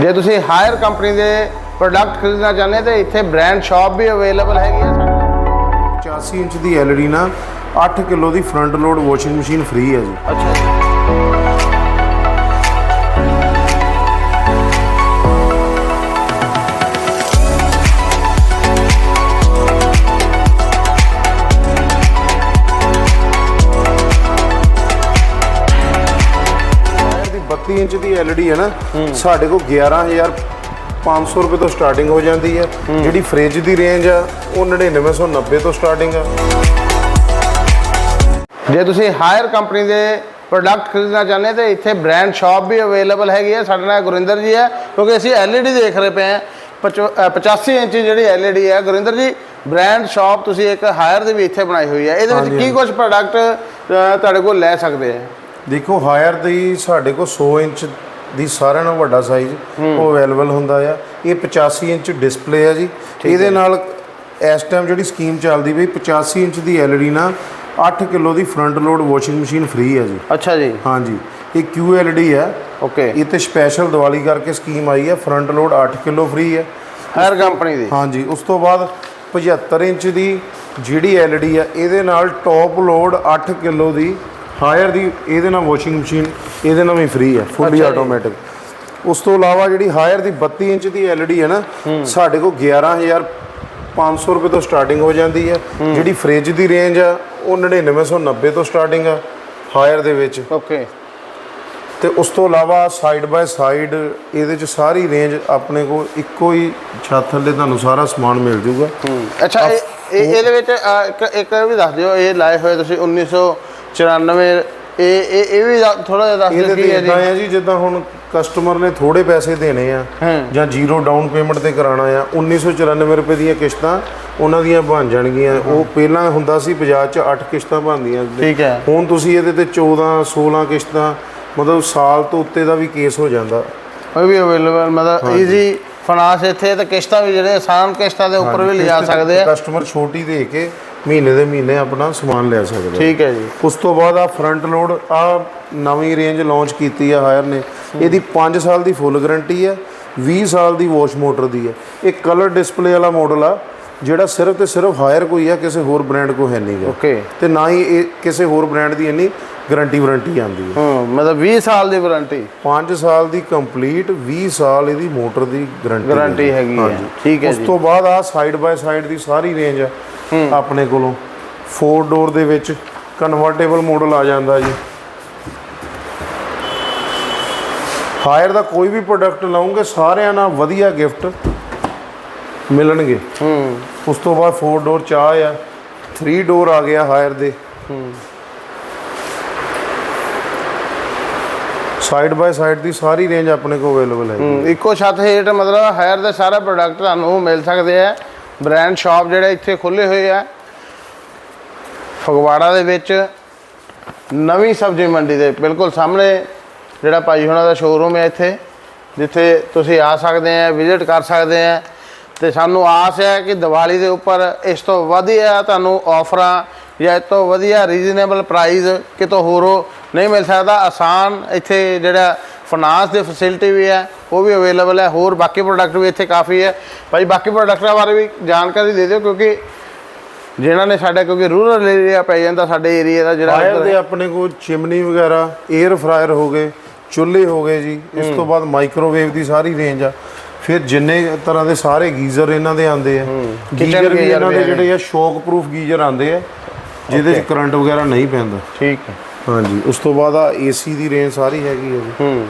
ਜੇ ਤੁਸੀਂ hire company ਦੇ ਪ੍ਰੋਡਕਟ ਖਰੀਦਣਾ ਚਾਹੁੰਦੇ ਤਾਂ ਇੱਥੇ ਬ੍ਰਾਂਡ ਸ਼ਾਪ ਵੀ ਅਵੇਲੇਬਲ ਹੈਗੀ ਹੈ ਸਾਡੇ 85 ਇੰਚ ਦੀ LED ਨਾਲ 8 ਕਿਲੋ ਦੀ front load washing machine free ਹੈ ਜੀ। ਅੱਛਾ 32 ਇੰਚ ਦੀ LED ਹੈ ਨਾ ਸਾਡੇ ਕੋਲ 11500 ਰੁਪਏ ਤੋਂ ਸਟਾਰਟਿੰਗ ਹੋ ਜਾਂਦੀ ਹੈ। ਜਿਹੜੀ ਫ੍ਰਿਜ ਦੀ ਰੇਂਜ ਆ ਉਹ 9990 ਤੋਂ ਸਟਾਰਟਿੰਗ ਆ। ਜੇ ਤੁਸੀਂ ਹਾਇਰ ਕੰਪਨੀ ਦੇ ਪ੍ਰੋਡਕਟ ਖਰੀਦਣਾ ਚਾਹੁੰਦੇ ਤਾਂ ਇੱਥੇ ਬ੍ਰਾਂਡ ਸ਼ਾਪ ਵੀ ਅਵੇਲੇਬਲ ਹੈਗੀ ਹੈ। ਸਾਡੇ ਨਾਲ ਗੁਰਿੰਦਰ ਜੀ ਹੈ ਕਿਉਂਕਿ ਅਸੀਂ LED ਦੇਖ ਰਹੇ ਪਏ ਅ, 85 ਇੰਚ ਜਿਹੜੀ LED ਹੈ। ਗੁਰਿੰਦਰ ਜੀ ਬ੍ਰਾਂਡ ਸ਼ਾਪ ਤੁਸੀਂ ਇੱਕ ਹਾਇਰ ਦੇ ਵੀ ਇੱਥੇ ਬਣਾਈ ਹੋਈ ਹੈ। ਇਹਦੇ ਵਿੱਚ ਕੀ ਕੁਝ ਪ੍ਰੋਡਕਟ ਤੁਹਾਡੇ ਕੋਲ ਲੈ ਸਕਦੇ ਆ ਦੇਖੋ ਹਾਇਰ ਦੀ ਸਾਡੇ ਕੋਲ 100 ਇੰਚ ਦੀ ਸਾਰਿਆਂ ਨਾਲੋਂ ਵੱਡਾ ਸਾਈਜ਼ ਉਹ ਅਵੇਲੇਬਲ ਹੁੰਦਾ ਆ। ਇਹ 85 ਇੰਚ ਡਿਸਪਲੇ ਆ ਜੀ। ਇਹਦੇ ਨਾਲ ਇਸ ਟਾਈਮ ਜਿਹੜੀ ਸਕੀਮ ਚੱਲਦੀ ਪਈ 85 ਇੰਚ ਦੀ LED ਨਾਲ 8 ਕਿਲੋ ਦੀ front load washing machine free ਹੈ ਜੀ। ਅੱਛਾ ਜੀ। ਹਾਂਜੀ। ਇਹ QLED ਹੈ ਓਕੇ ਇਹ ਤੇ ਸਪੈਸ਼ਲ ਦੀਵਾਲੀ ਕਰਕੇ ਸਕੀਮ ਆਈ ਹੈ ਫਰੰਟ ਲੋਡ 8 ਕਿਲੋ ਫ੍ਰੀ ਹੈ ਹਾਇਰ ਕੰਪਨੀ ਦੀ। ਹਾਂਜੀ। ਉਸ ਤੋਂ ਬਾਅਦ 75 ਇੰਚ ਦੀ ਜਿਹੜੀ LED ਆ ਇਹਦੇ ਨਾਲ ਟੌਪ ਲੋਡ 8 ਕਿਲੋ ਦੀ ਹਾਇਰ ਦੀ ਇਹਦੇ ਨਾਲ ਵਾਸ਼ਿੰਗ ਮਸ਼ੀਨ ਇਹਦੇ ਨਾਲ ਵੀ ਫ੍ਰੀ ਹੈ ਫੁੱਲੀ। ਆਟੋਮੈਟਿਕ ਉਸ ਤੋਂ ਇਲਾਵਾ ਜਿਹੜੀ ਹਾਇਰ ਦੀ 32 ਇੰਚ ਦੀ LED ਹੈ ਨਾ ਸਾਡੇ ਕੋਲ 11500 ਰੁਪਏ ਤੋਂ ਸਟਾਰਟਿੰਗ ਹੋ ਜਾਂਦੀ ਹੈ। ਜਿਹੜੀ ਫ੍ਰਿਜ ਦੀ ਰੇਂਜ ਆ ਉਹ 9990 ਤੋਂ ਸਟਾਰਟਿੰਗ ਆ ਹਾਇਰ ਦੇ ਵਿੱਚ। ਓਕੇ ਤੇ ਉਸ ਤੋਂ ਇਲਾਵਾ ਸਾਈਡ ਬਾਏ ਸਾਈਡ ਇਹਦੇ ਚ ਸਾਰੀ ਰੇਂਜ ਆਪਣੇ ਕੋਲ ਇੱਕੋ ਹੀ ਛੱਤ ਥੱਲੇ ਤੁਹਾਨੂੰ ਸਾਰਾ ਸਮਾਨ ਮਿਲ ਜਾਊਗਾ ਅੱਛਾ ਇਹ ਇਹ- ਇਹਦੇ ਵਿੱਚ ਇੱਕ ਵੀ ਦੱਸ ਦਿਓ ਇਹ ਲਾਏ ਹੋਏ ਤੁਸੀਂ 1994 ਇਹ ਇਹ ਇਹ ਵੀ ਥੋੜਾ ਜਿਹਾ ਦੱਸ ਇਹਦੇ ਦਿਓ ਤੇ ਕੀ ਹੈ ਇਦਾਂ ਜੀ ਹੈ ਜੀ ਜਿੱਦਾਂ ਹੁਣ ਕਸਟਮਰ ਨੇ ਥੋੜੇ ਪੈਸੇ ਦੇਣੇ ਆ। ਜਾਂ ਜ਼ੀਰੋ ਡਾਊਨ ਪੇਮੈਂਟ ਤੇ ਕਰਾਣਾ ਆ 1994 ਰੁਪਏ ਦੀਆਂ ਕਿਸ਼ਤਾਂ ਉਹਨਾਂ ਦੀਆਂ ਬਣ ਜਾਣਗੀਆਂ ਉਹ ਪਹਿਲਾਂ ਹੁੰਦਾ ਸੀ ਬਜਾਜ 'ਚ 8 ਕਿਸ਼ਤਾਂ ਬਣਦੀਆਂ। ਠੀਕ ਹੈ। ਹੁਣ ਤੁਸੀਂ ਇਹਦੇ ਤੇ 14 16 ਕਿਸ਼ਤਾਂ ਮਤਲਬ ਸਾਲ ਤੋਂ ਉੱਤੇ ਦਾ ਵੀ ਕੇਸ ਹੋ ਜਾਂਦਾ ਉਹ ਵੀ ਅਵੇਲੇਬਲ ਮਤਲਬ ਈਜ਼ੀ ਫਾਈਨਾਂਸ ਇੱਥੇ ਤੇ ਕਿਸ਼ਤਾਂ ਵੀ ਜਿਹੜੇ ਆਸਾਨ ਕਿਸ਼ਤਾਂ ਦੇ ਉੱਪਰ ਵੀ ਲਿਜਾ ਸਕਦੇ ਆ ਕਸਟਮਰ ਛੋਟੀ ਦੇ ਕੇ ਮਹੀਨੇ ਦੇ ਮਹੀਨੇ ਆਪਣਾ ਸਮਾਨ ਲੈ ਸਕਦਾ ਠੀਕ ਹੈ ਜੀ। ਉਸ ਤੋਂ ਬਾਅਦ ਆ ਫਰੰਟ ਲੋਡ ਆ ਨਵੀਂ ਰੇਂਜ ਲਾਂਚ ਕੀਤੀ ਆ ਹਾਇਰ ਨੇ। ਇਹਦੀ 5 ਸਾਲ ਦੀ ਫੁੱਲ ਗਾਰੰਟੀ ਆ 20 ਸਾਲ ਦੀ ਵਾਸ਼ ਮੋਟਰ ਦੀ ਆ। ਇਹ ਕਲਰ ਡਿਸਪਲੇ ਵਾਲਾ ਮਾਡਲ ਆ ਜਿਹੜਾ ਸਿਰਫ ਤੇ ਸਿਰਫ ਹਾਇਰ ਕੋਈ ਆ ਕਿਸੇ ਹੋਰ ਬ੍ਰਾਂਡ ਕੋ ਹੈ ਨਹੀਂਗਾ ਓਕੇ ਤੇ ਨਾ ਹੀ ਇਹ ਕਿਸੇ ਹੋਰ ਬ੍ਰਾਂਡ ਦੀ ਇੰਨੀ ਗਾਰੰਟੀ ਵਾਰੰਟੀ ਆਉਂਦੀ ਹੈ। ਹਾਂ ਮਤਲਬ 20 ਸਾਲ ਦੀ ਵਾਰੰਟੀ। 5 ਸਾਲ ਦੀ ਕੰਪਲੀਟ 20 ਸਾਲ ਇਹਦੀ ਮੋਟਰ ਦੀ ਗਾਰੰਟੀ Guarantee ਹੈਗੀ ਹੈ। ਠੀਕ ਹੈ ਉਸ ਜੀ। ਤੋਂ ਬਾਅਦ ਆ ਸਾਈਡ ਬਾਏ ਸਾਈਡ ਦੀ ਸਾਰੀ ਰੇਂਜ ਆ ਆਪਣੇ ਕੋਲੋਂ। 4 ਡੋਰ ਦੇ ਵਿੱਚ ਕਨਵਰਟੇਬਲ ਮਾਡਲ ਆ ਜਾਂਦਾ ਜੀ। ਹਾਇਰ ਦਾ ਕੋਈ ਵੀ ਪ੍ਰੋਡਕਟ ਲਾਉਂਗੇ ਸਾਰਿਆਂ ਨਾਲ ਵਧੀਆ ਗਿਫਟ ਮਿਲਣਗੇ। ਹੂੰ। ਉਸ ਤੋਂ ਬਾਅਦ 4 ਡੋਰ ਚਾਹ ਆ 3 ਡੋਰ ਆ ਗਿਆ ਹਾਇਰ ਦੇ। ਸਾਈਡ ਬਾਏ ਸਾਈਡ ਦੀ ਸਾਰੀ ਰੇਂਜ ਆਪਣੇ ਕੋਲ ਅਵੇਲੇਬਲ ਹੈ ਹੂੰ, ਇੱਕੋ ਛੱਤ ਹੇਠ ਮਤਲਬ ਹਾਇਰ ਦੇ ਸਾਰਾ ਪ੍ਰੋਡਕਟ ਤੁਹਾਨੂੰ ਮਿਲ ਸਕਦੇ ਆ। ਬ੍ਰਾਂਡ ਸ਼ਾਪ ਜਿਹੜੇ ਇੱਥੇ ਖੁੱਲੇ ਹੋਏ ਆ। ਫਗਵਾੜਾ ਦੇ ਵਿੱਚ ਨਵੀਂ ਸਬਜ਼ੀ ਮੰਡੀ ਦੇ ਬਿਲਕੁਲ ਸਾਹਮਣੇ ਜਿਹੜਾ ਭਾਈ ਹੁਣਾਂ ਦਾ ਸ਼ੋਰੂਮ ਹੈ ਇੱਥੇ ਜਿੱਥੇ ਤੁਸੀਂ ਆ ਸਕਦੇ ਆ ਵਿਜ਼ਿਟ ਕਰ ਸਕਦੇ ਆ। ਤੇ ਸਾਨੂੰ ਆਸ ਹੈ ਕਿ ਦੀਵਾਲੀ ਦੇ ਉੱਪਰ ਇਸ ਤੋਂ ਵਧੀਆ ਤੁਹਾਨੂੰ ਆਫਰਾਂ ਜਾਂ ਇਸ ਤੋਂ ਵਧੀਆ ਰੀਜ਼ਨੇਬਲ ਪ੍ਰਾਈਸ ਕਿਤੋਂ ਹੋਰੋਂ ਨਹੀਂ ਮਿਲ ਸਕਦਾ ਆਸਾਨ ਇੱਥੇ ਜਿਹੜਾ ਫਾਈਨਾਂਸ ਦੀ ਫੈਸਿਲਿਟੀ ਵੀ ਹੈ ਉਹ ਵੀ ਅਵੇਲੇਬਲ ਹੈ ਹੋਰ ਬਾਕੀ ਪ੍ਰੋਡਕਟ ਵੀ ਇੱਥੇ ਕਾਫੀ ਹੈ। ਭਾਈ ਬਾਕੀ ਪ੍ਰੋਡਕਟਾਂ ਬਾਰੇ ਵੀ ਜਾਣਕਾਰੀ ਦੇ ਦਿਓ ਕਿਉਂਕਿ ਜਿਨ੍ਹਾਂ ਨੇ ਸਾਡਾ ਕਿਉਂਕਿ ਰੂਰਲ ਏਰੀਆ ਪੈ ਜਾਂਦਾ ਸਾਡੇ ਏਰੀਆ ਦਾ ਜਿਹੜਾ ਉੱਧਰ ਦੇ ਆਪਣੇ ਕੋਲ ਚਿਮਨੀ ਵਗੈਰਾ 에ਅਰ ਫਰਾਇਰ ਹੋ ਗਏ ਚੁੱਲ੍ਹੇ ਹੋ ਗਏ ਜੀ ਇਸ ਤੋਂ ਬਾਅਦ ਮਾਈਕ੍ਰੋਵੇਵ ਦੀ ਸਾਰੀ ਰੇਂਜ ਆ। ਫਿਰ ਜਿੰਨੇ ਤਰ੍ਹਾਂ ਦੇ ਸਾਰੇ ਗੀਜ਼ਰ ਇਹਨਾਂ ਦੇ ਆਉਂਦੇ ਆ ਗੀਜ਼ਰ ਵੀ ਇਹਨਾਂ ਦੇ ਜਿਹੜੇ ਆ ਸ਼ੌਕ ਪ੍ਰੂਫ ਗੀਜ਼ਰ ਆਉਂਦੇ ਆ ਜਿਹਦੇ 'ਚ ਕਰੰਟ ਵਗੈਰਾ ਨਹੀਂ ਪੈਂਦਾ। ਠੀਕ ਹੈ। ਹਾਂਜੀ ਉਸ ਤੋਂ ਬਾਅਦ ਆ ਏਸੀ ਦੀ ਰੇਂਜ ਸਾਰੀ ਹੈਗੀ ਹੈ ਜੀ। ਹੂੰ।